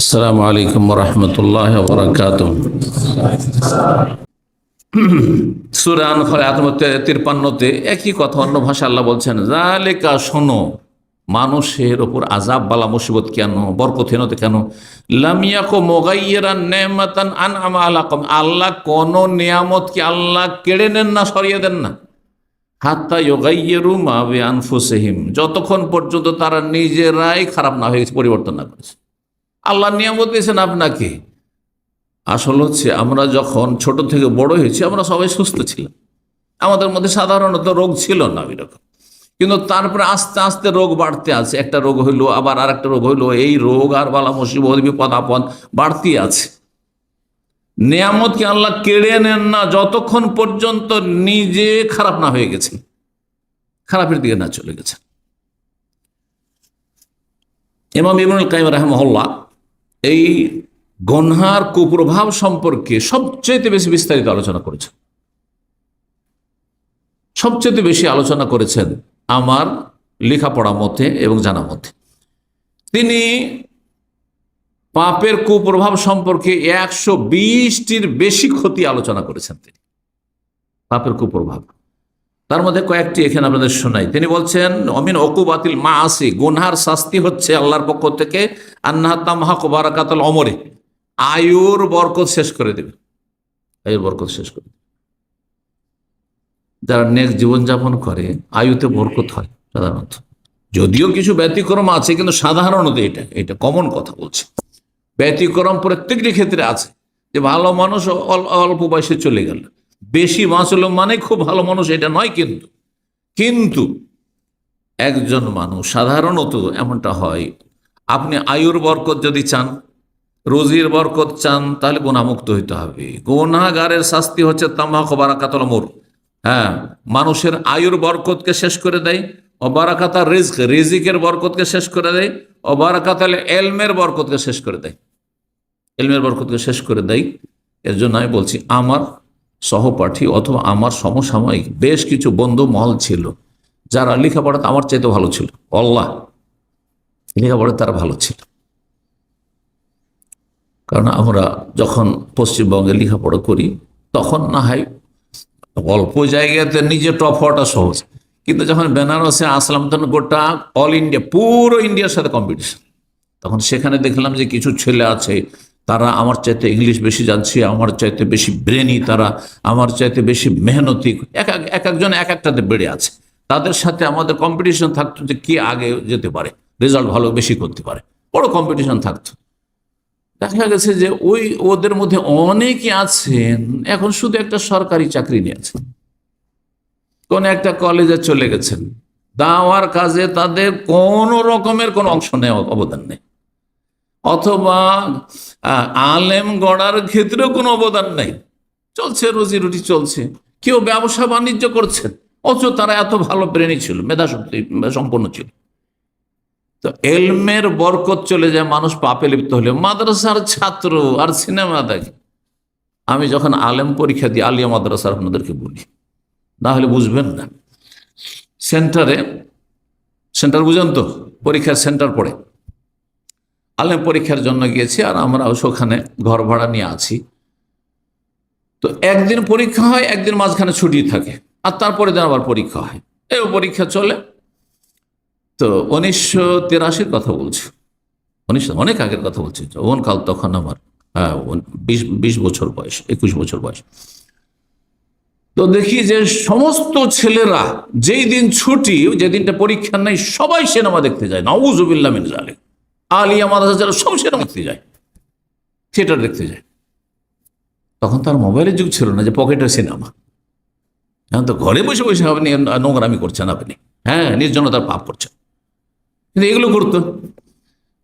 السلام عليكم ورحمة الله وبركاته সুরান তিরপান্নতে একই কথা অন্য ভাষা আল্লাহ বলছেন জালেকা শোনো মানুষের ওপর আজাব বালা মুসিবত কেন বরকথীনতে কেন লামিয়াকো মোগাইয়েরা নেমাতান আন আমা আলাকম আল্লাহ কোন নিয়ামতকে আল্লাহ কেড়ে নেন না সরিয়ে দেন না হাত্তা ইয়োগাইয়েরু মাবে আনফুসেহিম যতক্ষণ পর্যন্ত তারা নিজেরাই খারাপ না হয়ে গেছে পরিবর্তন না করেছে আল্লাহ নিয়ামত দিয়েছেন আপনাকে। আসল হচ্ছে আমরা যখন ছোট থেকে বড় হয়েছি, আমরা সবাই সুস্থ ছিলাম। আমাদের মধ্যে সাধারণত রোগ ছিল না এরকম কিন্তু তারপরে আস্তে আস্তে রোগ বাড়তে আছে। একটা রোগ হইল, আবার আর একটা রোগ হইল, এই রোগ আর বালা মুসিবত, বিপদ, আপদ বাড়তি আছে। নিয়ামতকে আল্লাহ কেড়ে নেন না, যতক্ষণ পর্যন্ত নিজে খারাপ না হয়ে গেছে। খারাপের দিকে না চলে গেছে। ইমাম ইবনুল কাইম রাহমহল্লা এই গনহার কুপ্রভাব সম্পর্কে সবচেয়ে বেশি বিস্তারিত আলোচনা করেছেন। সবচেয়ে বেশি আলোচনা করেছেন আমার লেখাপড়া মতে এবং জানা মতে। তিনি পাপের কুপ্রভাব সম্পর্কে একশো বিশটির বেশি ক্ষতি আলোচনা করেছেন তিনি। পাপের কুপ্রভাব। তার মধ্যে কয়েকটি এখানে আপনাদের শোনাই। তিনি বলছেন, অমিন অকুবাতিল মা আসি গুনহার শাস্তি হচ্ছে আল্লাহর পক্ষ থেকে আন্নাহাতাল অমরে। আয়ুর বরকত শেষ করে দেবে। আয়ুর বরকত শেষ করে দেবে। যারা নেক্সট জীবনযাপন করে, আয়ুতে বরকত হয় সাধারণত। যদিও কিছু ব্যতিক্রম আছে, কিন্তু সাধারণত এটা এটা কমন কথা বলছে। ব্যতিক্রম প্রত্যেকটি ক্ষেত্রে আছে। যে ভালো মানুষ অল্প বয়সে চলে গেল। বেশি বাঁচল মানে খুব ভালো মানুষ, এটা নয় কিন্তু। কিন্তু একজন মানুষ, সাধারণত এমনটা হয়, আপনি আয়ুর বরকত যদি চান, রোজির বরকত চান, তাহলে গুণামুক্ত হইতে হবে। গুণাগারের শাস্তি হচ্ছে তামাক বারাকাতল মোর হ্যাঁ মানুষের আয়ুর বরকতকে শেষ করে দেয় অবারাকাতা রিজক, রিজিকের বরকতকে শেষ করে দেয় অবারাকাতাল এলমের বরকতকে শেষ করে দেয়। এলমের বরকতকে শেষ করে দেয়, এর জন্য আমি বলছি, আমার সহপাঠী অথবা আমার সমসাময়িক বেশ কিছু বন্ধু মহল ছিল, যারা লেখাপড়াতে আমার চাইতে ভালো ছিল। অল্লাহ লেখাপড়া তারা ভালো ছিল। কারণ আমরা যখন পশ্চিমবঙ্গে লেখাপড়া করি, তখন না হয় অল্প জায়গাতে নিজে টপ হওয়াটা সহজ। কিন্তু যখন বেনারসে আসলাম, তখন গোটা অল ইন্ডিয়া, পুরো ইন্ডিয়ার সাথে কম্পিটিশন তখন সেখানে দেখলাম যে কিছু ছেলে আছে তারা আমার চাইতে ইংলিশ বেশি জানছে, আমার চাইতে বেশি ব্রেনি তারা আমার চাইতে বেশি মেহনতি, এক এক একজন এক একটাতে বেড়ে আছে। তাদের সাথে আমাদের কম্পিটিশন থাকতো যে কে আগে যেতে পারে রেজাল্ট ভালো বেশি করতে পারে, বড় কম্পিটিশন থাকতো। দেখা গেছে যে ওই, ওদের মধ্যে অনেকে আছেন, এখন শুধু একটা সরকারি চাকরি নিয়ে আছেন। কোন একটা কলেজে চলে গেছেন, দাওয়ার কাজে তাদের কোন রকমের কোনো অংশ নেই অবদান নেই। অথবা আলেম গড়ার ক্ষেত্রেও কোনো অবদান নাই। চলছে, রুজি রুটি চলছে। কেউ ব্যবসা বাণিজ্য করছেন অথচ তারা এত ভালো ব্রেনি ছিল মেধা শক্তি সম্পন্ন ছিল। তো এলমের বরকত চলে যায়, মানুষ পাপে লিপ্ত হলে মাদ্রাসার ছাত্র আর সিনেমা দেখে। আমি যখন আলেম পরীক্ষা দিই, আলিয়া মাদ্রাসার আপনাদেরকে বলি। না হলে বুঝবেন না। সেন্টারে, সেন্টার বুঝেন তো, পরীক্ষার সেন্টার পড়ে। আলেম পরীক্ষার জন্য গিয়েছি আর আমরা ওখানে ঘর ভাড়া নিয়ে আছি। তো একদিন পরীক্ষা হয়, একদিন মাঝখানে ছুটি থাকে আর তারপরে দিন আবার পরীক্ষা হয়। এই পরীক্ষা চলে। তো উনিশশো তিরাশির কথা বলছি। উনিশশো, অনেক আগের কথা বলছি। কাল তখন আমার হ্যাঁ বিশ বিশ বছর বয়স, একুশ বছর বয়স। তো দেখি যে সমস্ত ছেলেরা যেই দিন ছুটি যেদিনটা পরীক্ষা নেই, সবাই সিনেমা দেখতে যায়। নওয়াজুবিল্লা মিন জালে আলিয়া মাদ্রাসা যারা সব সিনেমা দেখতে যায় থিয়েটার দেখতে যায়। তখন তার মোবাইলের যুগ ছিল না যে পকেটের সিনেমা। এখন তো ঘরে বসে বসে আপনি নোংরামি করছেন আপনি। হ্যাঁ নির্জনতার পাপ করছেন। কিন্তু এগুলো করতো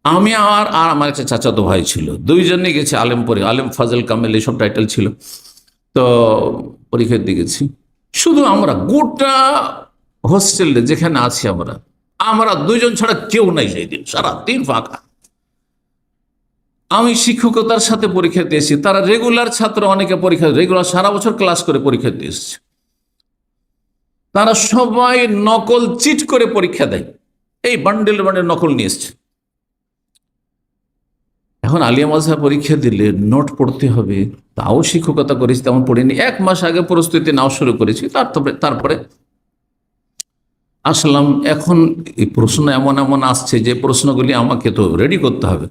আমি আর আর আমার একটা চাচাতো ভাই ছিল। দুইজনে গেছে আলেম পরে আলেম ফাজল কামেল এইসব টাইটেল ছিল। তো পরীক্ষা দিয়ে গেছি। শুধু আমরা, গোটা হোস্টেলে যেখানে আছি আমরা আমরা দুইজন ছাড়া কেউ নাই সেই দিন। সারা দিন ফাঁকা। আমি শিক্ষকতার সাথে পরীক্ষা দিয়েছি তারা রেগুলার ছাত্র, অনেকে পরীক্ষা রেগুলার সারা বছর ক্লাস করে পরীক্ষা দিয়ে তারা সবাই নকল চিট করে পরীক্ষা দেয়। এই বান্ডেল বান্ডেল নকল নিয়ে এসছে। এখন আলিয়া মাঝা পরীক্ষা দিলে নোট পড়তে হবে। তাও শিক্ষকতা করেছি, তেমন পড়িনি। এক মাস আগে প্রস্তুতি নাও শুরু করেছি। তারপরে তারপরে আসলাম। এখন এই প্রশ্ন এমন এমন আসছে যে প্রশ্নগুলি আমাকে তো রেডি করতে হবে।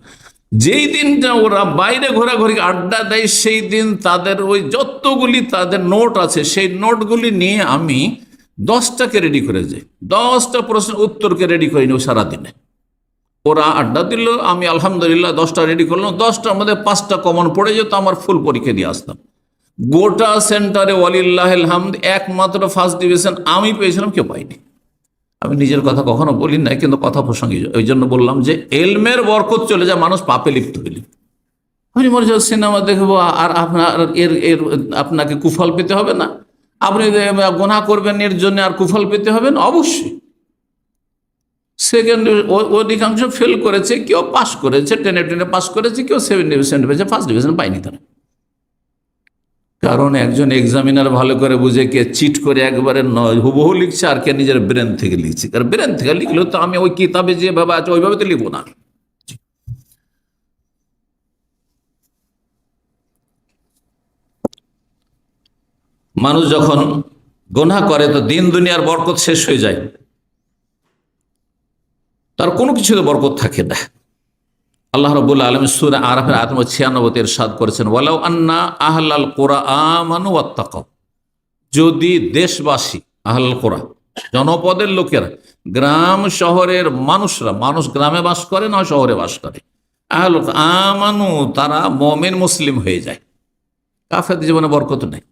যেই দিনটা ওরা বাইরে ঘোরাঘুরি আড্ডা দেয়, সেই দিন তাদের ওই যতগুলি তাদের নোট আছে, সেই নোটগুলি নিয়ে আমি দশটাকে রেডি করে যাই। দশটা প্রশ্নের উত্তরকে রেডি করে নিও সারাদিনে। ওরা আড্ডা দিল, আমি আলহামদুলিল্লাহ দশটা রেডি করলাম। দশটার মধ্যে পাঁচটা কমন পড়ে যেত, আমার ফুল পরীক্ষা দিয়ে আসতাম। গোটা সেন্টারে ওয়ালিল্লাহ হামদ একমাত্র ফার্স্ট ডিভিশন আমি পেয়েছিলাম, কেউ পাইনি। আমি নিজের কথা কখনো বলি না কিন্তু কথা প্রসঙ্গে। ওই জন্য বললাম যে এলমের বরকত চলে যায়, মানুষ পাপে লিপ্ত হইলে আপনি মনে সিনেমা দেখব, আর আপনার এর এর, আপনাকে কুফল পেতে হবে না। আপনি গোনা করবেন এর জন্য আর কুফল পেতে হবে না, অবশ্যই। সেকেন্ড অধিকাংশ ফেল করেছে, কেউ পাস করেছে, টেনে টেনে পাস করেছে, কেউ সেভেন ডিভিশন পেয়েছে ফার্স্ট ডিভিশন পায়নি তারা। কারণ একজন এক্সামিনার ভালো করে বুঝে কে চিট করে একবারে নয় হুবহু লিখছে আর কে নিজের ব্রেন থেকে লিখছে। কারণ ব্রেন থেকে লিখলেও তো আমি ওই কিতাবে যেভাবে আছে ওইভাবে তো লিখব না। মানুষ যখন গোনা করে তো দিন দুনিয়ার বরকত শেষ হয়ে যায়। তার কোনো কিছুতে বরকত থাকে না। আল্লাহ রবুল্লা আলম সুরা আরফের আত্ম ছিয়ানব্বতের সাদ করেছেন, ওয়ালাউ আন্না আহলাল কোরআ আমানু আত্মাক যদি দেশবাসী, আহলাল কোরআ, জনপদের লোকেরা, গ্রাম শহরের মানুষরা, মানুষ গ্রামে বাস করে না শহরে বাস করে? আহল আমানু, তারা মমিন মুসলিম হয়ে যায়। কাফের জীবনে বরকত নেই।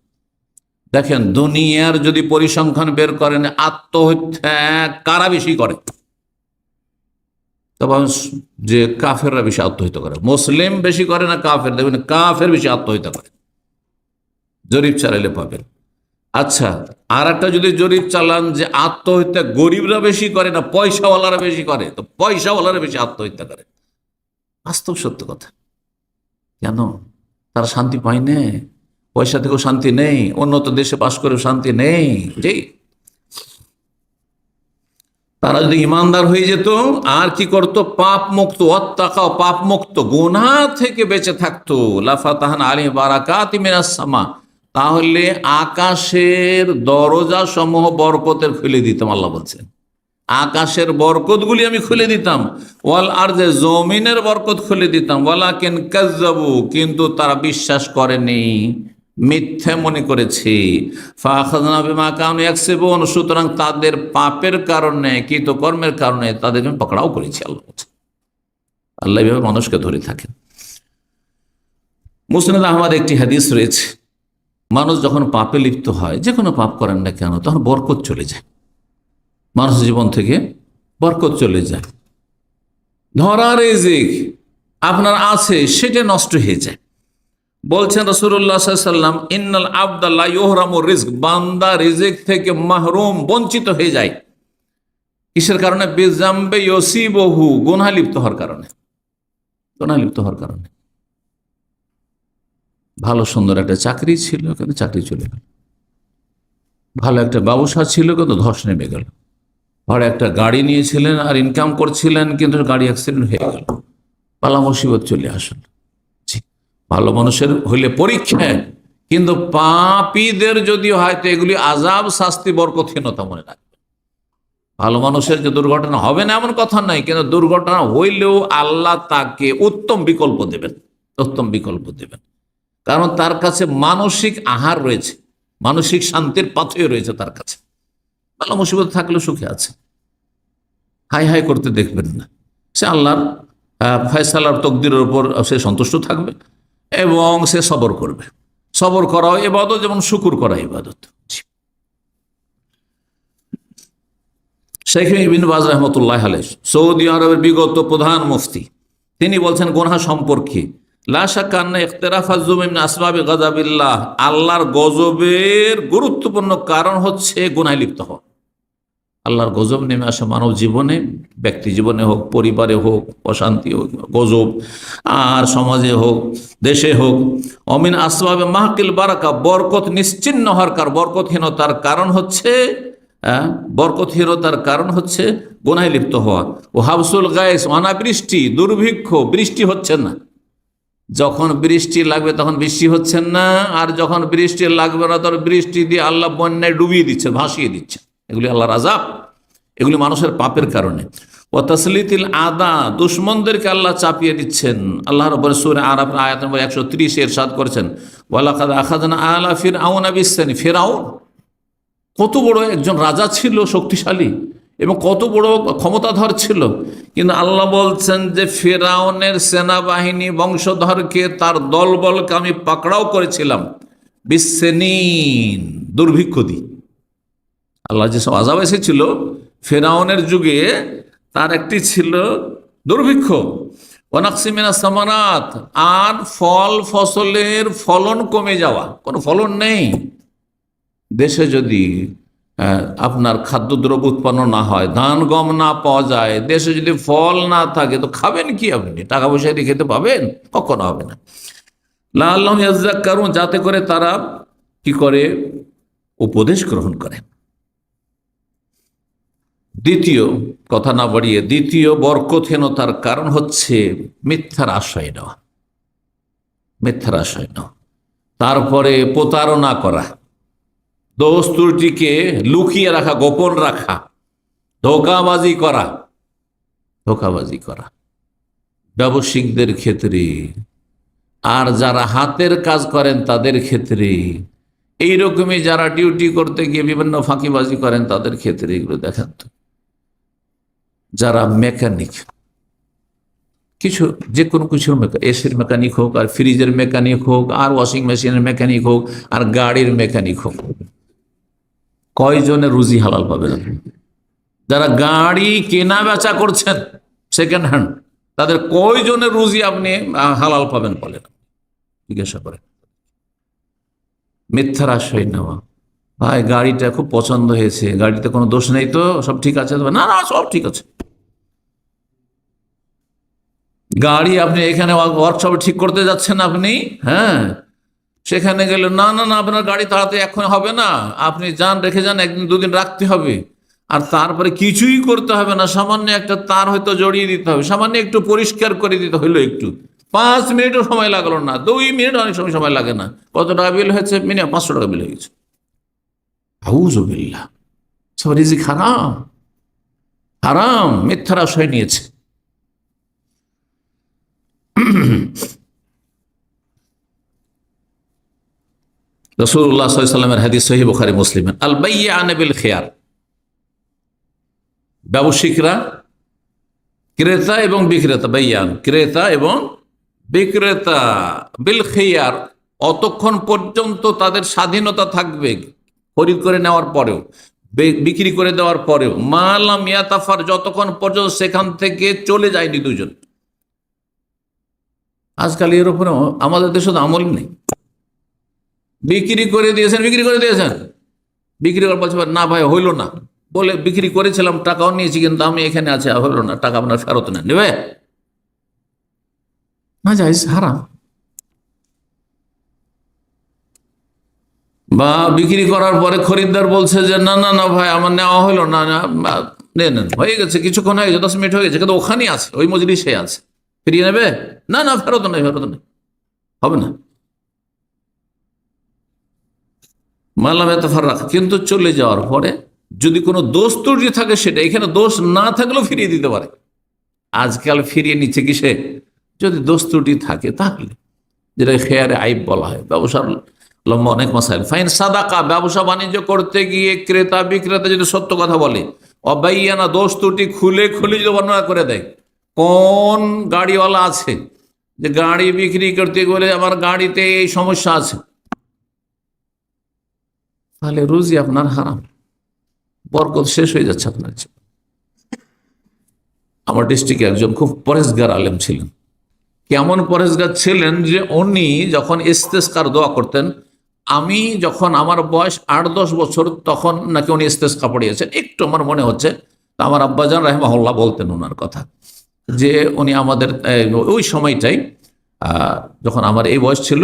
দেখেন, দুনিয়ার যদি পরিসংখ্যান বের করেন, আত্মহত্যা কারা বেশি করে? তবে যে কাফেররা বেশি আত্মহত্যা করে। মুসলিম বেশি করে না কাফের? দেখবেন কাফের বেশি আত্মহত্যা করে। জরিপ চালাইলে পাবেন। আচ্ছা আর একটা যদি জরিপ চালান যে আত্মহত্যা গরিবরা বেশি করে না পয়সাওয়ালারা বেশি করে, তো পয়সাওয়ালারা বেশি আত্মহত্যা করে। বাস্তব সত্য কথা। কেন? তারা শান্তি পায় না। পয়সা থেকেও শান্তি নেই, উন্নত দেশে বাস করেও শান্তি নেই। ঠিক তারা যদি ইমানদার হয়ে যেত, আর কি করতো? পাপ মুক্ত অত্যাকাও পাপ মুক্ত গোনা থেকে বেঁচে থাকতো। লাফা তাহান আলী বারাকাত তাহলে আকাশের দরজা সমূহ বরকতের খুলে দিতাম, আল্লাহ বলছেন। আকাশের বরকতগুলি আমি খুলে দিতাম। ওয়াল আর যে জমিনের বরকত খুলে দিতাম। ওয়ালা কেন কাজাবু কিন্তু তারা বিশ্বাস করেনি। মিথ্যে মনে করেছি। সুতরাং তাদের পাপের কারণে কৃত কর্মের কারণে তাদের আমি পকড়াও করেছি আল্লাহ। আল্লাহ এভাবে মানুষকে ধরে থাকেন। মুসনাদ আহমদ একটি হাদিস রয়েছে। মানুষ যখন পাপে লিপ্ত হয়, যে কোনো পাপ করেন না কেন, তখন বরকত চলে যায়। মানুষ জীবন থেকে বরকত চলে যায়। ধরা রেজিক আপনার আছে, সেটা নষ্ট হয়ে যায়। বলছেন রসুল্লাহ সাল্লাম ইন্নাল আবদাল্লাহ রিস্ক বান্দা রিজিক থেকে মাহরুম, বঞ্চিত হয়ে যায়। কিসের কারণে? বেজাম্বে বহু গুনা লিপ্ত হওয়ার কারণে। গুনা লিপ্ত হওয়ার কারণে। ভালো, সুন্দর একটা চাকরি ছিল, কিন্তু চাকরি চলে গেল। ভালো একটা ব্যবসা ছিল, কিন্তু ধস নেমে গেল। আর একটা গাড়ি নিয়েছিলেন আর ইনকাম করছিলেন, কিন্তু গাড়ি অ্যাক্সিডেন্ট হয়ে গেল। পালা মুসিবত চলে আসলো। ভালো মানুষের হইলে পরীক্ষায় কিন্তু পাপীদের যদি হয়তো এগুলি আজাব শাস্তি বরকথীনতা মনে রাখবে ভালো মানুষের যে দুর্ঘটনা হবে না এমন কথা নাই কিন্তু দুর্ঘটনা হইলেও আল্লাহ তাকে উত্তম বিকল্প দেবেন, উত্তম বিকল্প দেবেন। কারণ তার কাছে মানসিক আহার রয়েছে, মানসিক শান্তির পাথয় রয়েছে তার কাছে। ভালো মুসিবত থাকলে সুখে আছে। হাই হাই করতে দেখবেন না। সে আল্লাহর ফয়সালার, তকদিরের উপর সে সন্তুষ্ট থাকবে। এবং সে সবর করবে। সবর করাও এবাদত যেমন শুকুর করা ইবাদত। শেখ বিন বাজ রহমতুল্লাহ আলাই সৌদি আরবের বিগত প্রধান মুফতি। তিনি বলছেন গোনা সম্পর্কে আসবাবিল্লাহ আল্লাহর গজবের গুরুত্বপূর্ণ কারণ হচ্ছে গুনায় লিপ্ত হওয়া। আল্লাহর গজব নেমে আসে মানব জীবনে, ব্যক্তি জীবনে হোক, পরিবারে হোক, অশান্তি হোক, গজব, আর সমাজে হোক, দেশে হোক, অমিন আসবাবে মাহকিল বারাকা, বরকত নিশ্চিন্ন হওয়ার কার, বরকতহীনতার কারণ হচ্ছে বরকতহীনতার কারণ হচ্ছে গোনায় লিপ্ত হওয়া। ও হাবসুল গায়েস, অনাবৃষ্টি, দুর্ভিক্ষ, বৃষ্টি হচ্ছে না। যখন বৃষ্টি লাগবে তখন বৃষ্টি হচ্ছে না, আর যখন বৃষ্টি লাগবে না, তখন বৃষ্টি দিয়ে আল্লাহ বন্যায় ডুবিয়ে দিচ্ছে, ভাসিয়ে দিচ্ছে। এগুলি আল্লাহর আজাব এগুলি মানুষের পাপের কারণে। ও তসলিতিল আদা, দুশ্মনদেরকে আল্লাহ চাপিয়ে দিচ্ছেন। আল্লাহর উপরে সুরে আরব আয়াত নম্বর একশো ত্রিশে এরশাদ করেছেন। ওয়ালাকাদ আখাদনা আলা ফির আউন আবিসানি ফেরাউন কত বড় একজন রাজা ছিল শক্তিশালী এবং কত বড় ক্ষমতাধর ছিল। কিন্তু আল্লাহ বলছেন যে ফেরাউনের সেনাবাহিনী বংশধরকে তার দলবলকে আমি পাকড়াও করেছিলাম। বিশ্বনীন দুর্ভিক্ষ দি। আল্লাহ যেসব আজাব এসেছিল, ফেরাউনের যুগে তার একটি ছিল দুর্ভিক্ষ। অনাক্সিমিনা সামারাত, আর ফল ফসলের ফলন কমে যাওয়া। কোনো ফলন নেই। দেশে যদি আপনার খাদ্যদ্রব্য উৎপন্ন না হয়, ধান গম না পাওয়া যায়, দেশে যদি ফল না থাকে, তো খাবেন কি আপনি? টাকা পয়সা দিয়ে খেতে পাবেন? কখনো হবে না। লাল্লাহ কারণ যাতে করে তারা কি করে? উপদেশ গ্রহণ করে। দ্বিতীয়, কথা না বাড়িয়ে, দ্বিতীয় বরকথহীনতার কারণ হচ্ছে মিথ্যার আশ্রয় নেওয়া। মিথ্যার আশ্রয় নেওয়া। তারপরে প্রতারণা করা। দোষ ত্রুটিকে লুকিয়ে রাখা, গোপন রাখা। ধোকাবাজি করা। ধোকাবাজি করা। ব্যবসায়িকদের ক্ষেত্রে, আর যারা হাতের কাজ করেন তাদের ক্ষেত্রে, এইরকমই যারা ডিউটি করতে গিয়ে বিভিন্ন ফাঁকিবাজি করেন তাদের ক্ষেত্রে এগুলো দেখেন তো। যারা মেকানিক, কিছু যে কোনো কিছুর এসির মেকানিক হোক, আর ফ্রিজের মেকানিক হোক, আর ওয়াশিং মেশিনের মেকানিক হোক, আর গাড়ির মেকানিক হোক, কয়জনের রুজি হালাল আপনি? যারা গাড়ি কেনা বেচা করছেন সেকেন্ড হ্যান্ড তাদের কয়জনের রুজি আপনি হালাল পাবেন বলেন? জিজ্ঞাসা করেন। মিথ্যার আশ্রয় নেওয়া। ভাই, গাড়িটা খুব পছন্দ হয়েছে, গাড়িতে কোনো দোষ নেই তো? সব ঠিক আছে? না না, সব ঠিক আছে। গাড়ি আপনি এখানে ওয়ার্কশপে ঠিক করতে যাচ্ছেন আপনি? হ্যাঁ। সেখানে গেলে, না না না, আপনার গাড়ি তাড়াতাড়ি এখন হবে না। আপনি যান, রেখে যান, একদিন, দুদিন রাখতে হবে। আর তারপরে কিছুই করতে হবে না। সামান্য একটা তার হয়তো জড়িয়ে দিতে হবে। সামান্য একটু পরিষ্কার করে দিতে হইল একটু। পাঁচ মিনিটও সময় লাগল না। দুই মিনিট অনেক সময় সময় লাগে না। কত টাকা বিল হয়েছে? মিনিমাম পাঁচশো টাকা বিল হয়ে গেছে। হাউজবিল্লা সব হারাম। হারাম। মিথ্যার আশ্রয় নিয়েছে। রসুল্লাহ সাল্লামের হাদিস সহি বুখারি মুসলিম আল বাইয়া আনবিল খেয়ার। ব্যবসায়িকরা ক্রেতা এবং বিক্রেতা, বাইয়ান, ক্রেতা এবং বিক্রেতা, বিল খেয়ার, অতক্ষণ পর্যন্ত তাদের স্বাধীনতা থাকবে খরিদ করে নেওয়ার পরেও বিক্রি করে দেওয়ার পরেও। মালাম ইয়াতাফার, যতক্ষণ পর্যন্ত সেখান থেকে চলে যায়নি দুজন। আজকাল এর উপরে আমাদের দেশে তো আমল নেই। বিক্রি করে দিয়েছেন, বিক্রি করে দিয়েছেন। বিক্রি করার বলছে, না ভাই, হইল না। বলে, বিক্রি করেছিলাম, টাকাও নিয়েছি, কিন্তু আমি এখানে আছে হইল না। টাকা আপনার ফেরত নেন, নেবে? না যাই হারাম বা বিক্রি করার পরে খরিদ্দার বলছে যে, না না না ভাই, আমার নেওয়া হইল না না নে হয়ে গেছে, কিছুক্ষণ হয়ে গেছে, দশ মিনিট হয়ে গেছে, কিন্তু ওখানেই আছে, ওই মজলিসে আছে। ফিরিয়ে নেবে? না না, ফেরত নেই ফেরত নেই। হবে না। মালাম এতফার রাখা কিন্তু চলে যাওয়ার পরে যদি কোনো দোষ ত্রুটি থাকে সেটা, এখানে দোষ না থাকলেও ফিরিয়ে দিতে পারে। আজকাল ফিরিয়ে নিচ্ছে কিসে? যদি দোষ ত্রুটি থাকে তাহলে, যেটা খেয়ারে আইব বলা হয়, ব্যবসার লম্বা অনেক মাসাইল। ফাইন সাদাকা, ব্যবসা বাণিজ্য করতে গিয়ে ক্রেতা বিক্রেতা যদি সত্য কথা বলে, অবাইয়ানা দোষ ত্রুটি খুলে খুলে যদি বর্ণনা করে দেয় কোন গাড়িওয়ালা আছে যে গাড়ি বিক্রি করতে গেলে আমার গাড়িতে এই সমস্যা আছে? তাহলে রুজি আপনার হারাম। বরকত শেষ হয়ে যাচ্ছে আপনার আমার ডিস্ট্রিক্টে একজন খুব পরেশগার আলেম ছিলেন। কেমন পরেশগার ছিলেন যে উনি যখন ইস্তেস্কার দোয়া করতেন, আমি যখন আমার বয়স আট দশ বছর, তখন নাকি উনি ইস্তেস্কা পড়িয়েছেন। একটু আমার মনে হচ্ছে, আমার আব্বাজান রাহেমাহুল্লাহ বলতেন ওনার কথা। যে উনি আমাদের ওই সময়টাই যখন আমার এই বয়স ছিল,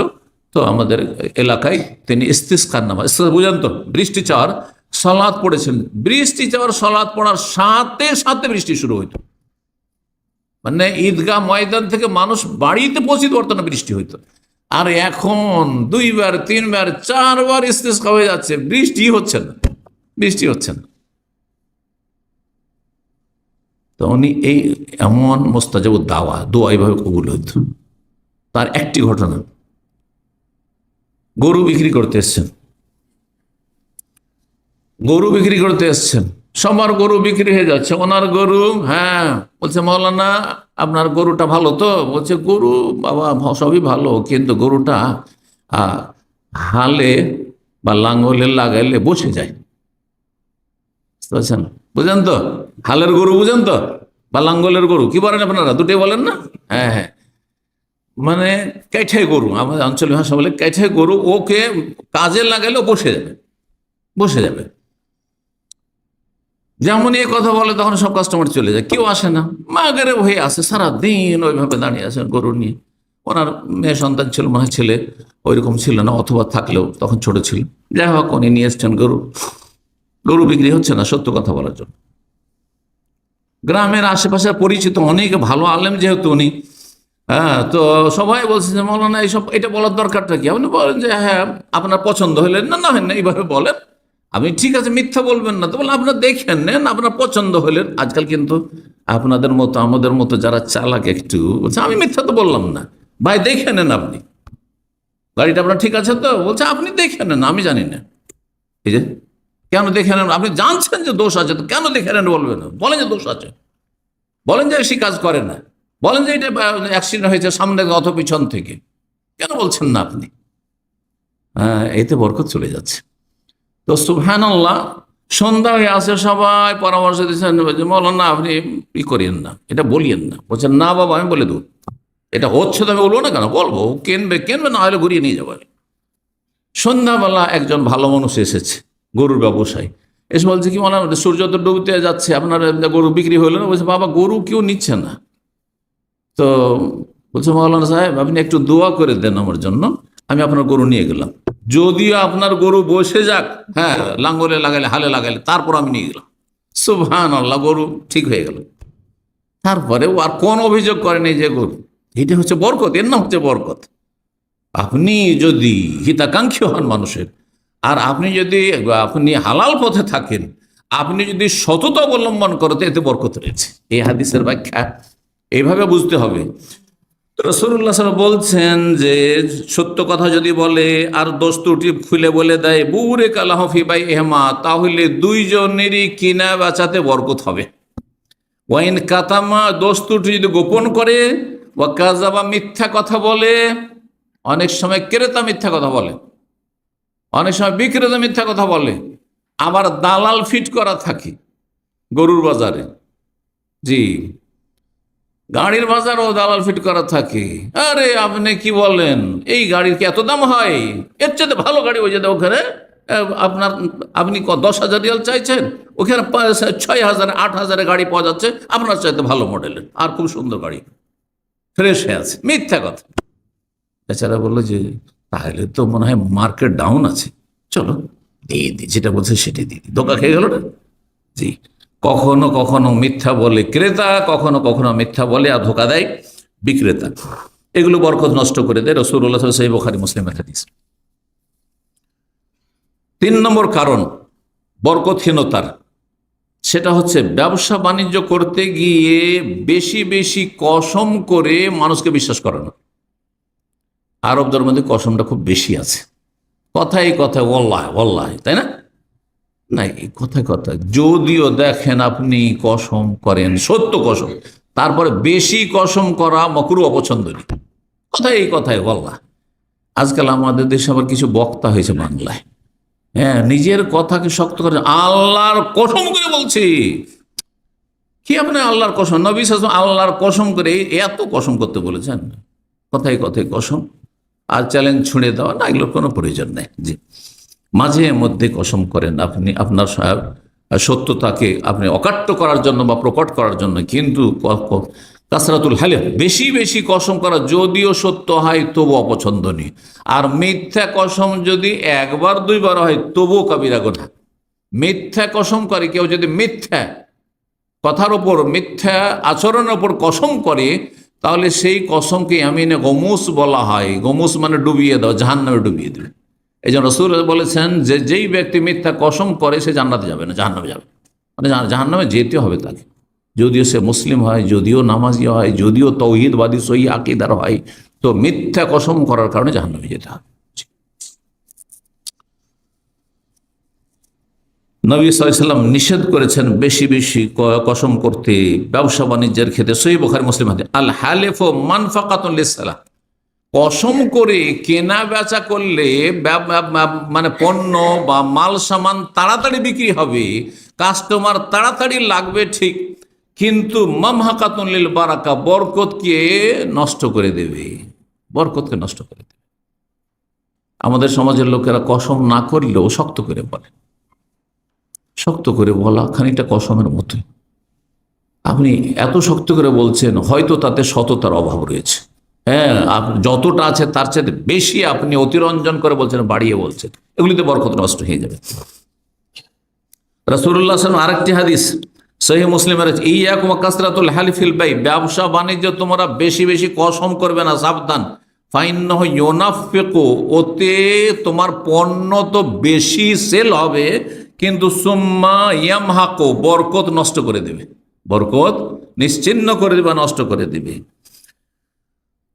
তো আমাদের এলাকায় তিনি ইস্তিস্কার নামা বুঝেন তো? বৃষ্টি চাওয়ার সলাদ পড়েছেন। বৃষ্টি চাওয়ার সলাদ পড়ার সাথে সাথে বৃষ্টি শুরু হইতো। মানে ঈদগাহ ময়দান থেকে মানুষ বাড়িতে পৌঁছিত পারতো না বৃষ্টি হইতো। আর এখন দুইবার, তিনবার, চারবার ইস্তেস্কা হয়ে যাচ্ছে। বৃষ্টি হচ্ছে না। বৃষ্টি হচ্ছে না। তো উনি এই এমন মোস্তাজাব দাওয়া, দোয়া এইভাবে কবুল হইত। তার একটি ঘটনা। গরু বিক্রি করতে এসছেন। গরু বিক্রি করতে এসছেন। সবার গরু বিক্রি হয়ে যাচ্ছে। ওনার গরু হ্যাঁ বলছে, মৌলানা, আপনার গরুটা ভালো তো? বলছে, গরু বাবা, সবই ভালো, কিন্তু গরুটা হালে বা লাঙ্গলে লাগাইলে বসে যায়। বুঝতে পারছেন বুঝেন তো? হালের গরু বুঝেন তো? বা লাঙ্গলের গরু, কি বলেন আপনারা? দুটোই বলেন না? হ্যাঁ হ্যাঁ। মানে কেঠে গরু, আমাদের আঞ্চলিক ভাষা বলে কেঠে গরু, ওকে কাজে লাগালেও বসে যাবে বসে যাবে। যেমন এই কথা বলে তখন সব কাস্টমার চলে যায়, কেউ আসে না। মাগেরে হয়ে আসে, সারাদিন ওইভাবে দাঁড়িয়ে আছে গরু নিয়ে। ওনার মেয়ে সন্তান ছিল, মনে ছেলে, ওইরকম ছিল না, অথবা থাকলেও তখন ছোট ছিল। যাই হোক, উনি নিয়ে এসছেন গরু। গরু বিক্রি হচ্ছে না, সত্য কথা বলার জন্য। গ্রামের আশেপাশে পরিচিত, অনেক ভালো আলেম যেহেতু উনি। হ্যাঁ তো সবাই বলছে যে, মৌলানা, এইসব, এটা বলার দরকারটা কি? আপনি বলেন যে হ্যাঁ আপনার পছন্দ হলেন না না, হয় না এইভাবে বলেন। আপনি ঠিক আছে, মিথ্যা বলবেন না। তো বলে, আপনার দেখেন, নেন, আপনার পছন্দ হলেন আজকাল কিন্তু আপনাদের মতো, আমাদের মতো যারা চালাক একটু, বলছে, আমি মিথ্যা তো বললাম না। ভাই, দেখে নেন আপনি। গাড়িটা আপনার ঠিক আছে তো? বলছে, আপনি দেখে নেন, আমি জানি না। এই যে কেন দেখে নেন? আপনি জানছেন যে দোষ আছে, তো কেন দেখে নেন বলবেন? বলেন যে দোষ আছে। বলেন যে সে কাজ করে না। বলেন যে এটা অ্যাক্সিডেন্ট হয়েছে সামনে অথবা পিছন থেকে। কেন বলছেন না আপনি? হ্যাঁ এতে বরকত চলে যাচ্ছে। তো সুবহান আল্লাহ সন্ধ্যা হয়ে আসে, সবাই পরামর্শ দিচ্ছেন যে, মৌলানা, আপনি ই করিয়েন না, এটা বলিয়েন না। বলছেন, না বাবা, আমি বলে দেবো। এটা হচ্ছে তো আমি বলব না কেন? বলব, কেনবে, কিনবে না হলে ঘুরিয়ে নিয়ে যাবে সন্ধ্যাবেলা একজন ভালো মানুষ এসেছে। গরুর ব্যবসায়ী। এসে বলছে, কি মনে সূর্য তো ডুবতে যাচ্ছে, আপনার গরু বিক্রি হলো না? বলছে, বাবা, গরু কেউ নিচ্ছে না। তো বলছে, মৌলানা সাহেব, আপনি একটু দোয়া করে দেন আমার জন্য, আমি আপনার গরু নিয়ে গেলাম। যদিও আপনার গরু বসে যাক হ্যাঁ লাঙ্গলে লাগাইলে, হালে লাগাইলে, তারপর আমি নিয়ে গেলাম। সুবহান আল্লাহ গরু ঠিক হয়ে গেল। তারপরে ও আর কোন অভিযোগ করেনি যে গরু। এটা হচ্ছে বরকত, এর নাম হচ্ছে বরকত। আপনি যদি হিতাকাঙ্ক্ষী হন মানুষের আর আপনি যদি, আপনি হালাল পথে থাকেন, আপনি যদি সততা অবলম্বন করতে এতে বরকত রয়েছে। এই হাদিসের ব্যাখ্যা এইভাবে বুঝতে হবে। রসুল্লাহ সাল বলছেন যে, সত্য কথা যদি বলে, আর দোষ ত্রুটি খুলে বলে দেয়, বুরে কালাহফি বাই এহমা তাহলে দুইজনেরই কিনা বেচাতে বরকত হবে। ওয়াইন কাতামা, দোষ ত্রুটি যদি গোপন করে ও কাজাবা মিথ্যা কথা বলে, অনেক সময় ক্রেতা মিথ্যা কথা বলে। অনেক সময় বিক্রেতা মিথ্যা কথা বলে, আবার দালাল ফিট করা থাকে গরুর বাজারে। জি, গাড়ির বাজারও দালাল ফিট করা থাকে। আরে, আপনি কি বলেন? এই গাড়ির কি এত দাম হয়? এর চেয়ে ভালো গাড়ি ওই যেতে ওখানে আপনার, আপনি দশ হাজার রিয়াল চাইছেন? ওখানে ছয় হাজার, আট হাজারে গাড়ি পাওয়া যাচ্ছে, আপনার চাইতে ভালো মডেলের, আর খুব সুন্দর গাড়ি। ফ্রেশ হয়ে আছে, মিথ্যা কথা। বেচারা বলল যে তাহলে তো মনে হয় মার্কেট ডাউন আছে। চলো, দিয়ে দিই, যেটা বলছে সেটাই দিয়ে দিই। ধোকা খেয়ে গেল না? জি। কখনো কখনো মিথ্যা বলে ক্রেতা, কখনো কখনো মিথ্যা বলে আর ধোকা দেয় বিক্রেতা। এগুলো বরকত নষ্ট করে দেয় রসুল্লাহ সাহেব বোখারি মুসলিমের হাদিস। তিন নম্বর কারণ, বরকতহীনতার। সেটা হচ্ছে ব্যবসা বাণিজ্য করতে গিয়ে বেশি বেশি কসম করে মানুষকে বিশ্বাস করানো। আরবদের মধ্যে কসমটা খুব বেশি আছে। কথাই কথা ওল্লাহ ওল্লাহ তাই না? না, এই কথায় কথা যদিও দেখেন আপনি কসম করেন, সত্য কসম, তারপরে বেশি কসম করা মকরু অপছন্দনীয়। কথাই এই কথায় বল্লা আজকাল আমাদের দেশে আবার কিছু বক্তা হয়েছে বাংলায়। হ্যাঁ নিজের কথাকে শক্ত করে আল্লাহর কসম করে বলছি। কি আপনি আল্লাহর কসম? নবী আল্লাহর কসম করে এত কসম করতে বলেছেন? কথায় কথায় কসম। আর চ্যালেঞ্জ ছুঁড়ে দেওয়া, না, এগুলোর কোনো প্রয়োজন নেই। জি। মাঝে মধ্যে কসম করেন আপনি, আপনার সত্যতাকে আপনি অকাট্য করার জন্য বা প্রকট করার জন্য কিন্তু কাসরাতুল হালে বেশি বেশি কসম করা যদিও সত্য হয় তবু অপছন্দনীয়। আর মিথ্যা কসম যদি একবার, দুইবার হয়, তবুও কবিরা গোনা মিথ্যা কসম করে, কেউ যদি মিথ্যা কথার ওপর, মিথ্যা আচরণের ওপর কসম করে তাহলে সেই কসমকে আমিনে গমুস বলা হয়। গমুস মানে ডুবিয়ে দেওয়া জাহান নামে ডুবিয়ে দেবে এই জন্য রসুল বলেছেন যে যেই ব্যক্তি মিথ্যা কসম করে, সে জান্নাতে যাবে না, জাহান্নামে যাবে। মানে জাহান নামে যেতে হবে তাকে। যদিও সে মুসলিম হয়, যদিও নামাজি হয়, যদিও তৌহিদবাদী, সহি আকিদার হয়, তো মিথ্যা কসম করার কারণে জাহান্নামে যেতে হবে। নবী সাল্লাম নিষেধ করেছেন বেশি বেশি কসম করতে, ব্যবসা বাণিজ্যের ক্ষেত্রে। সই বোখারি, মুসলিম হাতে আল হালেফ মানফাকাতুল্লাহ কসম করে কেনা বেচা করলে মানে পণ্য বা মাল সামান তাড়াতাড়ি বিক্রি হবে, কাস্টমার তাড়াতাড়ি লাগবে ঠিক, কিন্তু মামহাকাতুল বারাকা বরকতকে নষ্ট করে দেবে। বরকতকে নষ্ট করে দেবে। আমাদের সমাজের লোকেরা কসম না করলেও শক্ত করে বলে। শক্ত করে বলা খানিকটা কসমের মতোই। আপনি এত শক্ত করে বলছেন, হয়তো তাতে সততার অভাব রয়েছে। হ্যাঁ যতটা আছে তার চেয়ে বেশি আপনি অতিরঞ্জন করে বলছেন, বাড়িয়ে বলছেন। এগুলিতে বরকত নষ্ট হয়ে যাবে। রাসুল্লাহ আরেকটি হাদিস সহি মুসলিমের ইয়াকুম কাসরাতুল হালিফিল বাই ব্যবসা বাণিজ্য তোমরা বেশি বেশি কসম করবে না, সাবধান। ফাইন্নাহ ওতে তোমার পণ্য তো বেশি সেল হবে কিন্তু সুম্মা ইয়ামহাকো, বরকত নষ্ট করে দেবে। বরকত নিশ্চিন্ন করে দেবে নষ্ট করে দেবে।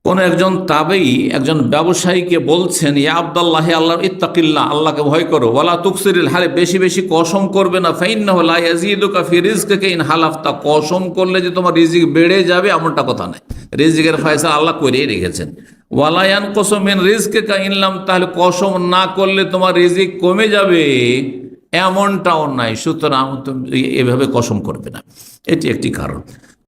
কোন একজন তাবেই, একজন ব্যবসায়ীকে বলছেন, ইয়া আব্দাল্লাহ আল্লাহ, ইত্তাকিল্লাহ, আল্লাহকে ভয় করো। ওয়ালা তুকসিরিল হালে বেশি বেশি কসম করবে না। ফাইন হলা ইয়াজিদুকা ফি রিজকিকা ইন হালাফতা। কসম করলে যে তোমার রিজিক বেড়ে যাবে, এমনটা কথা নাই রিজিকের ফয়সালা আল্লাহ করেই রেখেছেন। ওয়ালায়ান কসম ইন রিজকিকা ইনলাম তাহলে কসম না করলে তোমার রিজিক কমে যাবে। এমনটাও নাই সুতরাং এভাবে কসম করবে না। এটি একটি কারণ।